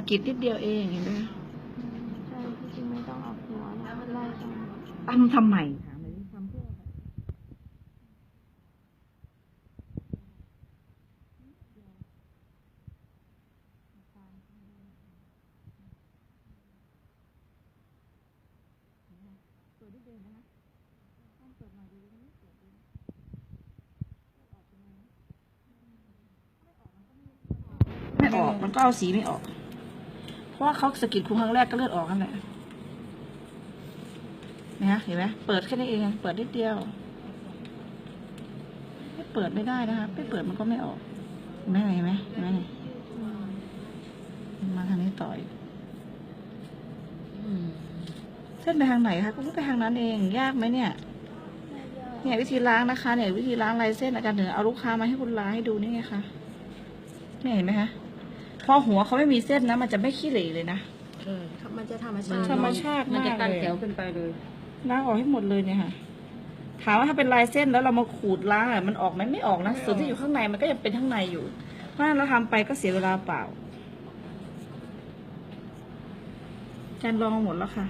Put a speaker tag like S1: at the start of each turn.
S1: สะกิดนิดเดียวเองเห็นไหม
S2: ใช่ที่จริงไม่ต้องเอาหัวนะไล่ตรง
S1: ตั้มทำใหม่ถามเลยทำเพื่ออะไรไม่ออก มันก็เอาสีไม่ออก เพราะว่าเขาสกิดคุณครั้งแรกก็เลือดออกนั่นแหละนะเห็นไหมเปิดแค่นี้เองเปิดนิดเดียวไม่เปิดไม่ได้นะคะไม่เปิดมันก็ไม่ออกเห็นไหมเห็นไหมเห็นไหมมาทางนี้ต่อยเส้นไปทางไหนคะก็ไปทางนั้นเองยากไหมเนี่ยเนี่ยวิธีล้างนะคะ เนี่ยวิธีล้างลายเส้นอาจารย์เหนือเอาลูกค้ามาให้คุณล้างให้ดูนี่ไงคะเนี่ยเห็นไหมคะ อหัวเขาไม่มีเส้นนะ มันจะไม่ขี้เหร่เลยนะ
S2: เออมันจะธรรมชาติ
S1: ธรรมชาติ
S3: มันจะ
S1: มาก
S3: ตั้ง
S1: เลย
S3: แถวขึ้นไปเลย
S1: ล้างออกให้หมดเลยเนี่ยค่ะ ถามว่าถ้าเป็นลายเส้นแล้วเรามาขูดล้างอะมันออกไหมไม่ออกนะส่วนที่อยู่ข้างในมันก็ยังเป็นข้างในอยู่ เพราะฉะนั้นเราทำไปก็เสียเวลาเปล่าอาจารย์ลองมาหมดแล้วค่ะ